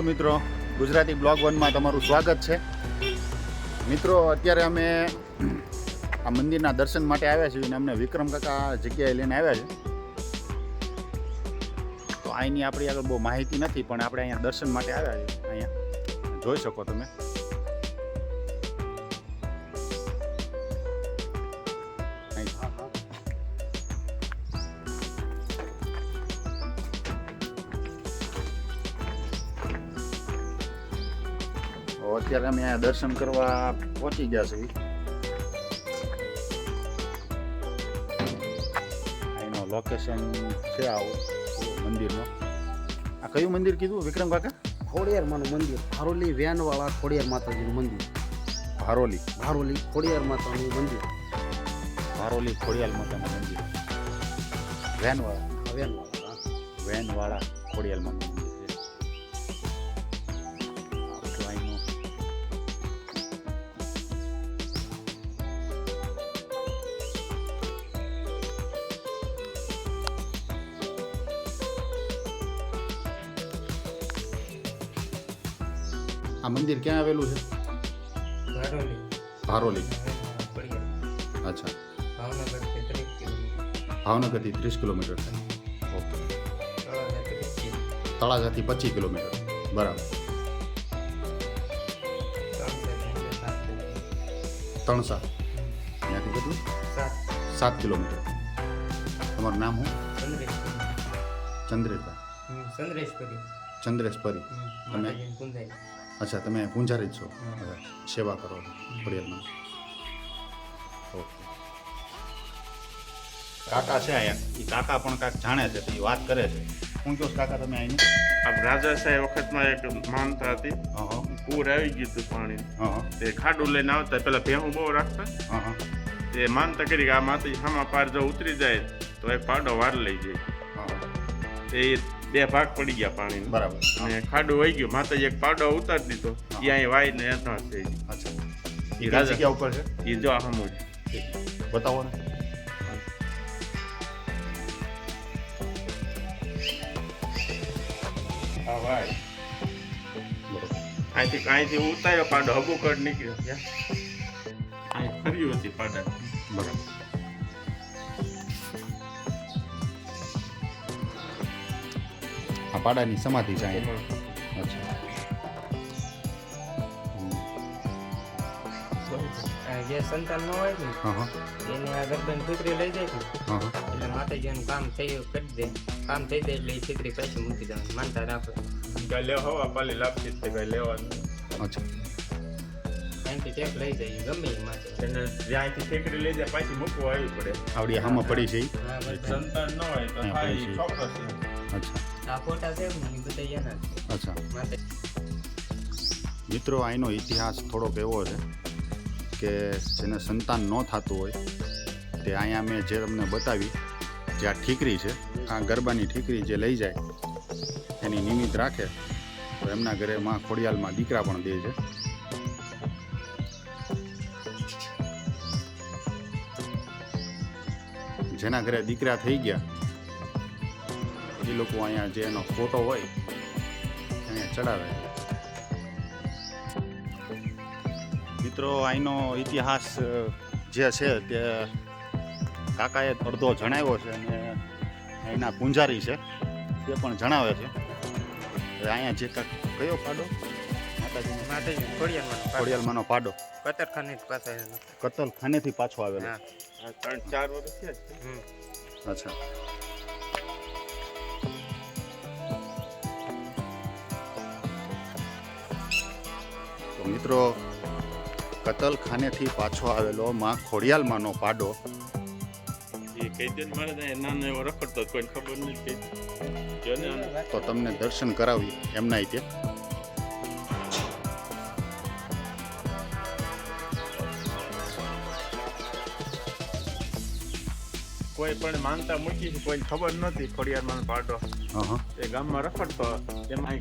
Hello મિત્રો, Gujarati blog વનમાં તમારું સ્વાગત છે. મિત્રો, અત્યારે અમે આ મંદિરના દર્શન માટે આવ્યા છીએ અને અમને વિક્રમ કાકા જગ્યાએ લઈને આવ્યા છે. તો અહીંની આપણી આગળ બહુ માહિતી નથી, પણ આપણે અહીંયા દર્શન માટે આવ્યા છીએ. અહીંયા જોઈ શકો તમે. અત્યારે અમે અહીંયા દર્શન કરવા પહોંચી ગયા છીએ. અહીંનો લોકેશન છે આવું મંદિરનો. આ કયું મંદિર કીધું વિક્રમ કાકા? ખોડિયાર માનું મંદિર. ભારોલી વેનવાળા ખોડિયાર માતાજીનું મંદિર. ભારોલી. ભારોલી ખોડિયાર માતાનું મંદિર. ભારોલી ખોડિયાર માતાનું મંદિર. વેનવાળા વેનવાળા. વેનવાળા ખોડિયાર માતાનું મંદિર. આ મંદિર ક્યાં આવેલું છે ભારોલી ભારોલી ખોડિયાર અચ્છા ભાવનગરથી ત્રીસ કિલોમીટર ભાવનગરથી ત્રીસ કિલોમીટર થાય ઓકે તળાજાથી પચીસ તળાજાથી પચીસ કિલોમીટર બરાબર ત્રણસોથી સાત કિલોમીટર. ત્રણસા ત્યાંથી કેટલું સાત સાત કિલોમીટર તમારું નામ શું ચંદ્રેશ ચંદ્રેશભાઈ હમ, ચંદ્રેશ્વરી ચંદ્રેશ પરી હમ, તમે? અચ્છા તમે પૂંજારી જ છો? સેવા કરો ખોડિયારમાં ઓકે. કાકા છે અહીંયા. એ કાકા પણ કાંક જાણે છે તો એ વાત કરે છે. હું કહો કાકા તમે આવીને આ રાજા સાહેબ વખતમાં એક માનતા હતી. પૂર આવી ગયું હતું પાણી. તે ખાડું લઈને આવતા પેલા ભેહું બહુ રાખતા. તે માનતા કરી કે આ માથી હામા પાર જો ઉતરી જાય તો એક પાડો વાર લઈ જાય. એ બે ભાગ પડી ગયા પાણી બરાબર. અને ખાડું વહી ગયું. માતાજી એક પાડો ઉતારી દીધો. ત્યાં વાય ને હતા થઈ રાજા- જગ્યા ઉપર છે? એ જો આ હમું બતાવો ને. વાય. અહીંથી અહીંથી ઉતાર્યો પાડો. હબુ કડ નીકળ્યો ત્યાં અહીં ફર્યું હતી પાડા બરાબર આ પાડાની સમાધિ છે અહીંયા અચ્છા જે સંતાન ન હોય ને હા હા. એને આ ગરબાની લઈ જાય ને હા એટલે માતાજીનું કામ થઈ કરી દે. કામ થઈ જાય એટલે એ છોકરી પાછી મૂકી દેવાની માનતા રાખો. કઈ લેવા હવા પાલી લાપસી લેવાનું અચ્છા. ટેપ લઈ જાય ગમે એને જ્યાંથી ઠેકડી લઈ જાય પાછી મૂકવા આવી પડે. આવડી હામાં પડી છે સંતાન ન હોય તો અચ્છા. આ ફોટા છે બધા એના અચ્છા. મિત્રો અહીંનો ઇતિહાસ થોડોક એવો છે કે જેને સંતાન ન થતું હોય તે અહીંયા મેં જે તમને બતાવી જે આ ઠીકરી છે આ ગરબાની ઠીકરી જે લઈ જાય એની નિમિત્ત રાખે તો એમના ઘરે માં ખોડિયાલમાં દીકરા પણ દે છે. જેના ઘરે દીકરા થઈ ગયા એ લોકો અહીંયા જે એનો ફોટો હોય એને ચડાવે. મિત્રો અહીંનો ઇતિહાસ જે છે તે કાકાએ અડધો જણાવ્યો છે અને અહીંના પૂંજારી છે તે પણ જણાવે છે. હવે અહીંયા જે કાંક કયો પાડો. ખોડિયાલમાંનો પાડો. કતરખાને જ પાસે એનો. કતલ ખાનેથી પાછો આવેલો. ત્રણ ચાર વર્ષ છે. અચ્છા. મિત્રો. કતલખાનેથી પાછો આવેલો માં ખોડિયાલમાંનો પાડો. તો તમને દર્શન કરાવી એમના રીતે કોઈ પણ માનતા મૂકી કોઈ ખબર નથી ખોડિયારમાં પાડો. હા હા એ ગામમાં રખડતો એમાં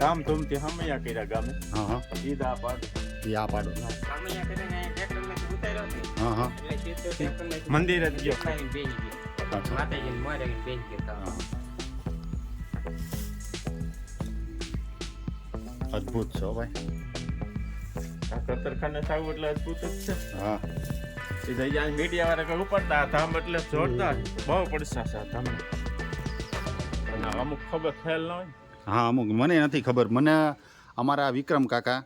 ધામધૂમથી હમૈયા કર્યા ગામે. હા હા. ઈદા પાડો. એ આ પાડો. કામૈયા કરીને ઉતાર્યો હા હા. ટ્રેક્ટરમાંથી મંદિર જ ગયો. બેસી ગયો. માતાજીને મોરે હા. અદ્ભુત છો ભાઈ. આ કતરખાને થાવું એટલે અદભુત જ છે. હા. એ જઈ જાય મીડિયા વાળા કઈ ઉપડતા ધામ એટલે જોરદાર. બહુ છે આ અમુક ખબર ખ્યાલ ન હોય. હા અમુક મને નથી ખબર. મને અમારા વિક્રમ કાકા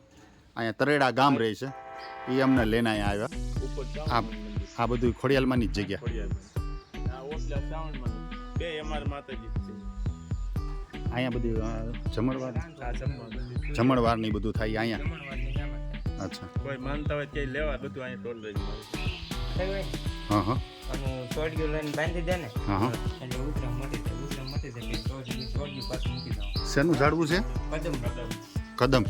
અહીંયા તરેડા ગામ રહે છે. એ અમને લઈને અહીંયા આવ્યા. આ આ બધું ખોડિયાલમાંની જ જગ્યા. બે અમારા માતાજી અહીંયા બધું જમણવાર જમણવાર જમણવારની બધું થાય અહીંયા. અચ્છા. કોઈ માનતા હોય ક્યાંય લેવા બધું અહીંયા ટોલ રહી ને? હા હા. અને સોડિયું લઈને બાંધી દે ને. હા હા. એટલે ઉતરા મટી મટી જાય એટલે સોડિયું સોડિયું પાછું મૂકી દઉં. શેનું ઝાડવું છે? કદમ. કદમ.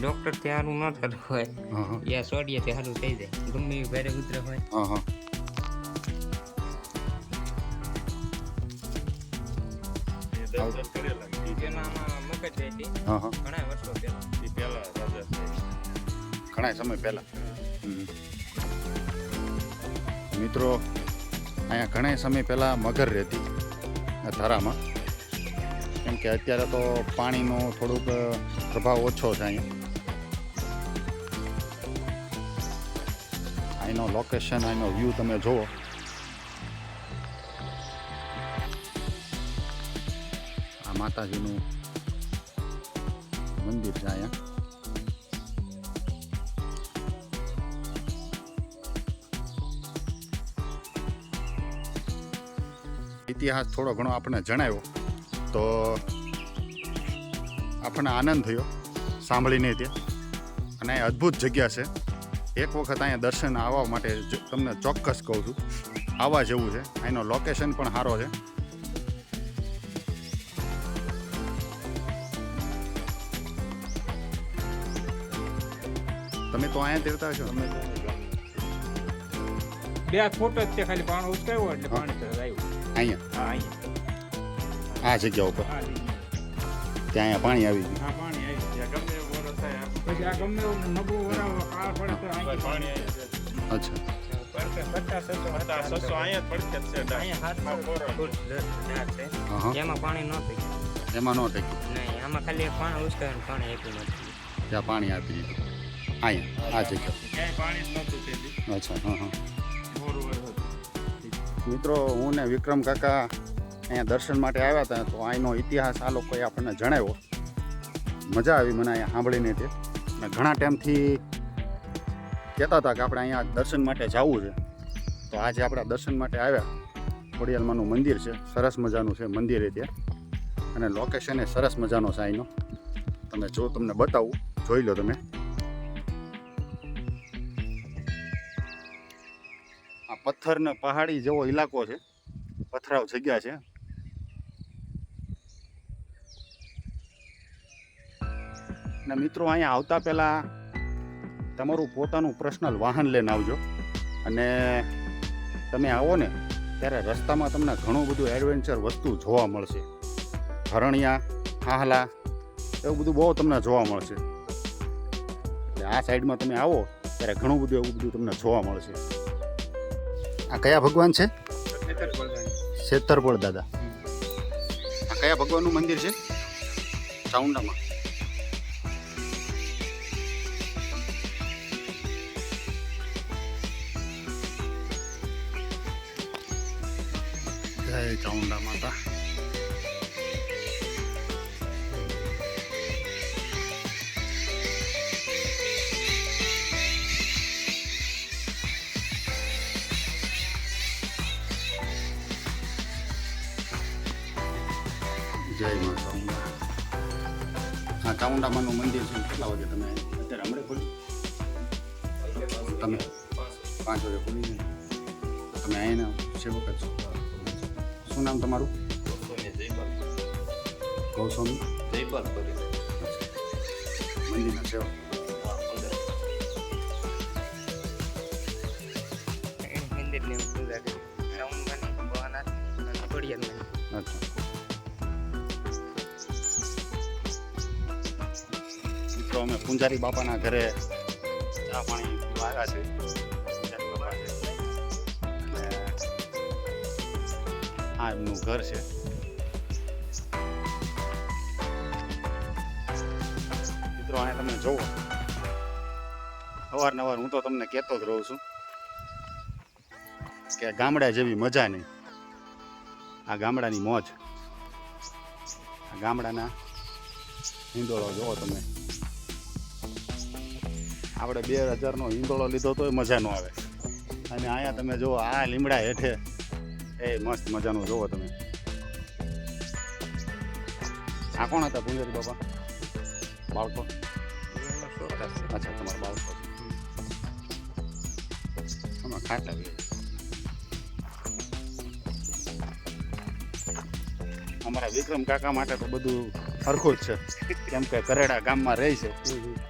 ડોક્ટર ત્યાં સારું ન થતું હોય. યા સોડિયાથી સારું થઈ જાય. ગમે ભારે ઉતરા હોય. હા હા. છે ઘણા સમય પહેલા. મિત્રો અહીંયા ઘણા સમય પહેલાં મગર રહેતી ધારામાં. કેમ કે અત્યારે તો પાણીનો થોડુંક પ્રભાવ ઓછો છે અહીંયા. અહીંનો લોકેશન અહીંનો વ્યૂ તમે જુઓ. આ માતાજીનું મંદિર છે અહીંયા. ઇતિહાસ થોડો ઘણો આપણે જણાવ્યો, તો આપણને આનંદ થયો સાંભળીને ત્યાં અને અહીં અદ્ભુત જગ્યા છે. એક વખત અહીંયા દર્શન આવવા માટે તમને ચોક્કસ કહું છું. આવવા જેવું છે. અહીંનો લોકેશન પણ સારો છે. તમે તો અહીંયા તેરતા છો તમે બે ફૂટ જ છે ખાલી પાણી ઉચકાયું એટલે પાણી તરત આવ્યું. અહીંયા? હા અહીંયા. આ જગ્યા ઉપર? ત્યાં અહીંયા પાણી આવી ગયું? હા પાણી આવી ત્યાં ગમે એવું વરસ થાય પછી આ ગમે એવું નબળું વરાવ કાળ પડે તો અહીંયા પાણી અહીંયા જાય અચ્છા પાણી ન થઈ એમાં ન ટેક્યું નહીં ખાલી એક પાણી ઉચકાય પાણી આપ્યું નથી. ત્યાં પાણી આપી દીધું. અહીંયા આ જગ્યા. પાણી. અચ્છા હા હા. મિત્રો, હું ને વિક્રમ કાકા અહીંયા દર્શન માટે આવ્યા હતા, તો અહીંનો ઇતિહાસ આ લોકોએ આપણને જણાવ્યો. મજા આવી મને અહીંયા સાંભળીને તે. અને ઘણા ટાઈમથી કહેતા હતા કે આપણે અહીંયા દર્શન માટે જવું છે. તો આજે આપણે દર્શન માટે આવ્યા. ખોડિયાલમાંનું મંદિર છે. સરસ મજાનું છે મંદિરે ત્યાં. અને લોકેશન એ સરસ મજાનો છે અહીંનો. તમે જો, તમને બતાવું. જોઈ લો તમે. આ પથ્થર ને પહાડી જેવો ઇલાકો છે. પથરાવ જગ્યા છે. ને મિત્રો અહીંયા આવતા પહેલાં તમારું પોતાનું પર્સનલ વાહન લઈને આવજો. અને તમે આવો ને, ત્યારે રસ્તામાં તમને ઘણું બધું એડવેન્ચર વસ્તુ જોવા મળશે. હરણિયા, હાહલા, એવું બધું બહુ તમને જોવા મળશે. એટલે આ સાઈડમાં તમે આવો, ત્યારે ઘણું બધું એવું બધું તમને જોવા મળશે. આ કયા ભગવાન છે? શેતરપળ દાદા. આ કયા ભગવાનનું મંદિર છે? ચાઉંડામાં જય ચાઉંડા માતા. આ ચાઉંડામાનું મંદિર છે કેટલા વાગે તમે અત્યારે હમણાં ખોલ્યું તમે પાંચ વાગે ખોલી ને? તમે અહીંના સેવક જ છો. શું નામ તમારું? ગૌસ્વામી મંદિરના સેવક. મંદિરની મિત્રો અમે પૂંજારી બાપાના ઘરે ચા પાણી પીવા છે. આ એમનું ઘર છે. તમે જોવો અવારનવાર હું તો તમને કહેતો જ રહું છું કે ગામડા જેવી મજા નહીં. આ ગામડાની મોજ. આ ગામડાના હિંદોળો જોવો તમે. આપણે બે હજારનો હિંદોળો લીધો તોય મજા ન આવે. અને અહીંયા તમે જુઓ, આ લીમડા હેઠે એ મસ્ત મજાનું જુઓ તમે. આ કોણ હતા પુંજરી બાપા? બાળકો? અચ્છા, તમારા બાળકો. આમાં બી. અમારા વિક્રમ કાકા માટે તો બધું સરખું જ છે. કેમ કે કરેડા ગામમાં રહે છે.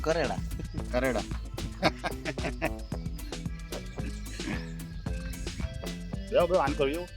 કરેડા. કરેડા. જાઓ બ્રો આન કર્યું